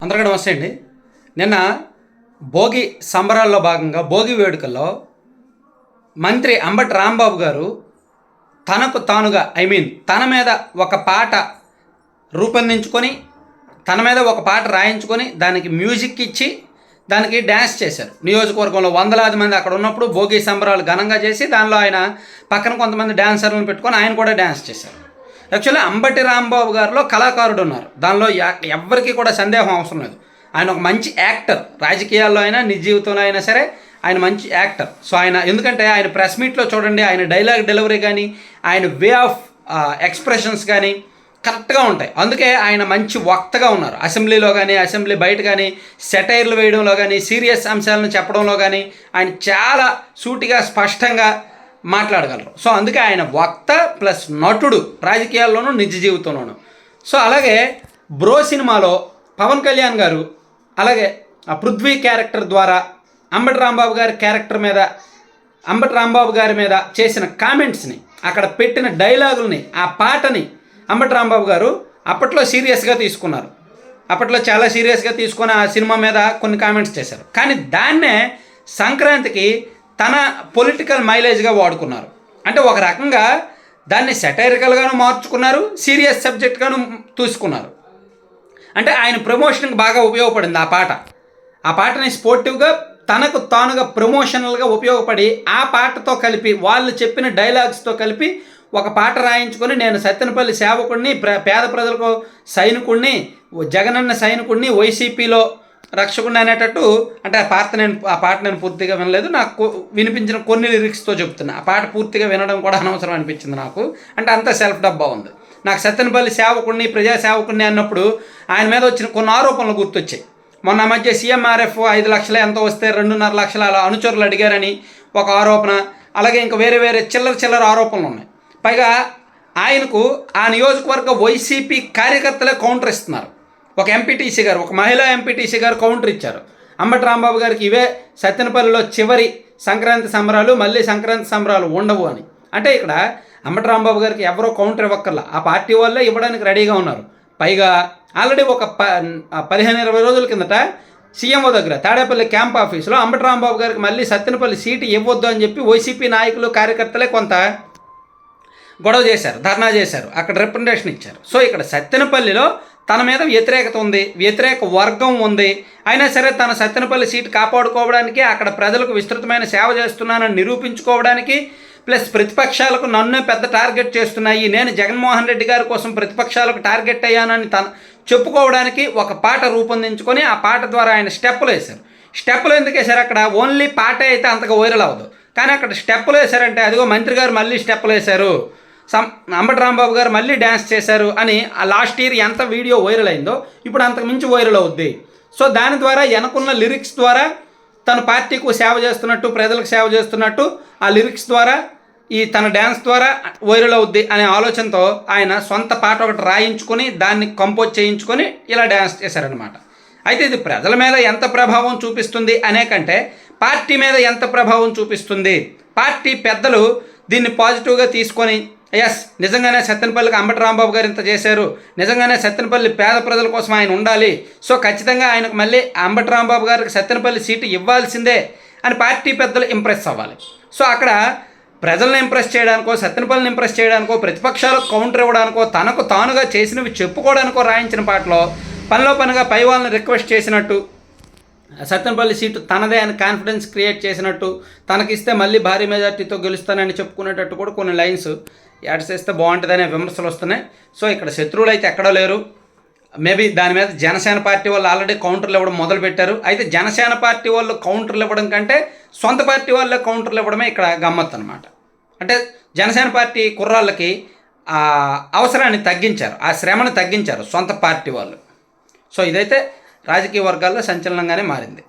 అందరికీ నమస్తే అండి నిన్న భోగి సంబరాల్లో భాగంగా భోగి వేడుకల్లో మంత్రి అంబటి రాంబాబు గారు తనకు తానుగా ఐ మీన్ తన మీద ఒక పాట రూపొందించుకొని తన మీద ఒక పాట రాయించుకొని దానికి మ్యూజిక్ ఇచ్చి దానికి డ్యాన్స్ చేశారు. నియోజకవర్గంలో వందలాది మంది అక్కడ ఉన్నప్పుడు భోగి సంబరాలు ఘనంగా చేసి దానిలో ఆయన పక్కన కొంతమంది డ్యాన్సర్లను పెట్టుకొని ఆయన కూడా డ్యాన్స్ చేశారు. యాక్చువల్లీ అంబటి రాంబాబు గారిలో కళాకారుడు ఉన్నారు. దానిలో ఎవరికి ఎవ్వరికీ కూడా సందేహం అవసరం లేదు. ఆయన ఒక మంచి యాక్టర్. రాజకీయాల్లో అయినా నిజ జీవితంలో అయినా సరే ఆయన మంచి యాక్టర్. సో ఆయన ఎందుకంటే ఆయన ప్రెస్ మీట్లో చూడండి ఆయన డైలాగ్ డెలివరీ కానీ ఆయన వే ఆఫ్ ఎక్స్ప్రెషన్స్ కానీ కరెక్ట్గా ఉంటాయి. అందుకే ఆయన మంచి వక్తగా ఉన్నారు. అసెంబ్లీలో కానీ అసెంబ్లీ బయట కానీ సెటైర్లు వేయడంలో కానీ సీరియస్ అంశాలను చెప్పడంలో కానీ ఆయన చాలా సూటిగా స్పష్టంగా మాట్లాడగలరు. సో అందుకే ఆయన వక్త ప్లస్ నటుడు రాజకీయాల్లోనూ నిజ జీవితంలోనూ. సో అలాగే బ్రో సినిమాలో పవన్ కళ్యాణ్ గారు అలాగే ఆ పృథ్వీ క్యారెక్టర్ ద్వారా అంబటి రాంబాబు గారి క్యారెక్టర్ మీద అంబటి రాంబాబు గారి మీద చేసిన కామెంట్స్ని అక్కడ పెట్టిన డైలాగుల్ని ఆ పాటని అంబటి రాంబాబు గారు అప్పట్లో సీరియస్గా తీసుకున్నారు. అప్పట్లో చాలా సీరియస్గా తీసుకొని ఆ సినిమా మీద కొన్ని కామెంట్స్ చేశారు. కానీ దాన్నే సంక్రాంతికి తన పొలిటికల్ మైలేజ్గా వాడుకున్నారు. అంటే ఒక రకంగా దాన్ని సెటైరికల్గాను మార్చుకున్నారు సీరియస్ సబ్జెక్ట్గాను చూసుకున్నారు అంటే ఆయన ప్రమోషన్కి బాగా ఉపయోగపడింది ఆ పాట. ఆ పాటని స్పోర్టివ్గా తనకు తానుగా ప్రమోషనల్గా ఉపయోగపడి ఆ పాటతో కలిపి వాళ్ళు చెప్పిన డైలాగ్స్తో కలిపి ఒక పాట రాయించుకొని నేను సత్తెనపల్లి సేవకుడిని ప్ర పేద ప్రజలకు సైనికుడిని జగనన్న సైనికుడిని వైసీపీలో రక్షకుడిని అనేటట్టు అంటే ఆ పాట నేను ఆ పాట నేను పూర్తిగా వినలేదు. నాకు వినిపించిన కొన్ని లిరిక్స్తో చెప్తున్నా. ఆ పాట పూర్తిగా వినడం కూడా అనవసరం అనిపించింది నాకు. అంటే అంత సెల్ఫ్ డబ్బా ఉంది. నాకు సత్యనపల్లి సేవకుడిని ప్రజాసేవకుడిని అన్నప్పుడు ఆయన మీద వచ్చిన కొన్ని ఆరోపణలు గుర్తొచ్చాయి. మొన్న మధ్య సీఎంఆర్ఎఫ్ ఐదు లక్షలు ఎంత వస్తే రెండున్నర లక్షల అలా అనుచరులు అడిగారని ఒక ఆరోపణ. అలాగే ఇంకా వేరే వేరే చిల్లర చిల్లర ఆరోపణలు ఉన్నాయి. పైగా ఆయనకు ఆ నియోజకవర్గ వైసీపీ కార్యకర్తలే కౌంటర్ ఇస్తున్నారు. ఒక ఎంపీటీసీ గారు ఒక మహిళా ఎంపీటీసీ గారు కౌంటర్ ఇచ్చారు. అంబటి రాంబాబు గారికి ఇవే సత్తెనపల్లిలో చివరి సంక్రాంతి సంబరాలు మళ్ళీ సంక్రాంతి సంబరాలు ఉండవు అని. అంటే ఇక్కడ అంబటి రాంబాబు గారికి ఎవరో కౌంటర్ ఇవ్వక్కర్లా. ఆ పార్టీ వాళ్ళే ఇవ్వడానికి రెడీగా ఉన్నారు. పైగా ఆల్రెడీ ఒక ప పదిహేను ఇరవై రోజుల కిందట సీఎంఓ దగ్గర తాడేపల్లి క్యాంప్ ఆఫీసులో అంబటి రాంబాబు గారికి మళ్ళీ సత్తెనపల్లి సీటు ఇవ్వద్దు అని చెప్పి వైసీపీ నాయకులు కార్యకర్తలే కొంత గొడవ చేశారు ధర్నా చేశారు. అక్కడ రిప్రజెంటేషన్ ఇచ్చారు. సో ఇక్కడ సత్తెనపల్లిలో తన మీద వ్యతిరేకత ఉంది వ్యతిరేక వర్గం ఉంది. అయినా సరే తన సత్తెనపల్లి సీటు కాపాడుకోవడానికి అక్కడ ప్రజలకు విస్తృతమైన సేవ చేస్తున్నానని నిరూపించుకోవడానికి ప్లస్ ప్రతిపక్షాలకు నన్నే పెద్ద టార్గెట్ చేస్తున్నాయి. నేను జగన్మోహన్ రెడ్డి గారి కోసం ప్రతిపక్షాలకు టార్గెట్ అయ్యానని తన చెప్పుకోవడానికి ఒక పాట రూపొందించుకొని ఆ పాట ద్వారా ఆయన స్టెప్పులు వేశారు. స్టెప్పులు ఎందుకు వేశారు? అక్కడ ఓన్లీ పాట అయితే అంతగా వైరల్ అవ్వదు. కానీ అక్కడ స్టెప్పులు వేశారంటే అదిగో మంత్రి గారు మళ్ళీ స్టెప్పులు వేశారు. సం అంబటి రాంబాబు గారు మళ్ళీ డ్యాన్స్ చేశారు అని ఆ లాస్ట్ ఇయర్ ఎంత వీడియో వైరల్ అయిందో ఇప్పుడు అంతకు మించి వైరల్ అవుద్ది. సో దాని ద్వారా వెనకున్న లిరిక్స్ ద్వారా తన పార్టీకు సేవ చేస్తున్నట్టు ప్రజలకు సేవ చేస్తున్నట్టు ఆ లిరిక్స్ ద్వారా ఈ తన డ్యాన్స్ ద్వారా వైరల్ అవుద్ది అనే ఆలోచనతో ఆయన సొంత పాట ఒకటి రాయించుకొని దాన్ని కంపోజ్ చేయించుకొని ఇలా డ్యాన్స్ చేశారనమాట అయితే ఇది ప్రజల మీద ఎంత ప్రభావం చూపిస్తుంది అనే కంటే పార్టీ మీద ఎంత ప్రభావం చూపిస్తుంది? పార్టీ పెద్దలు దీన్ని పాజిటివ్గా తీసుకొని ఎస్ నిజంగానే సత్తెనపల్లికి అంబటి రాంబాబు గారు ఇంత చేశారు. నిజంగానే సత్యనపల్లి పేద ప్రజల కోసం ఆయన ఉండాలి. సో ఖచ్చితంగా ఆయనకు మళ్ళీ అంబటి రాంబాబు గారికి సత్యనపల్లి సీటు ఇవ్వాల్సిందే అని పార్టీ పెద్దలు ఇంప్రెస్ అవ్వాలి. సో అక్కడ ప్రజలను ఇంప్రెస్ చేయడానికో సత్యనపల్లిని ఇంప్రెస్ చేయడానికో ప్రతిపక్షాలకు కౌంటర్ ఇవ్వడానికో తనకు తానుగా చేసినవి చెప్పుకోవడానికో రాయించిన పాటలో పనిలో పనిగా పై వాళ్ళని రిక్వెస్ట్ చేసినట్టు సత్తెనపల్లి సీటు తనదే అని కాన్ఫిడెన్స్ క్రియేట్ చేసినట్టు తనకిస్తే మళ్ళీ భారీ మెజార్టీతో గెలుస్తానని చెప్పుకునేటట్టు కూడా కొన్ని లైన్స్ యాడ్ చేస్తే బాగుంటుందనే విమర్శలు వస్తున్నాయి. సో ఇక్కడ శత్రువులు అయితే ఎక్కడో లేరు. మేబీ దాని మీద జనసేన పార్టీ వాళ్ళు ఆల్రెడీ కౌంటర్లు ఇవ్వడం మొదలు పెట్టారు. అయితే జనసేన పార్టీ వాళ్ళు కౌంటర్లు ఇవ్వడం కంటే సొంత పార్టీ వాళ్ళే కౌంటర్లు ఇవ్వడమే ఇక్కడ గమ్మత్తు అనమాట అంటే జనసేన పార్టీ కుర్రాళ్ళకి ఆ అవసరాన్ని తగ్గించారు ఆ శ్రమను తగ్గించారు సొంత పార్టీ వాళ్ళు. సో ఇదైతే రాజకీయ వర్గాల్లో సంచలనంగానే మారింది.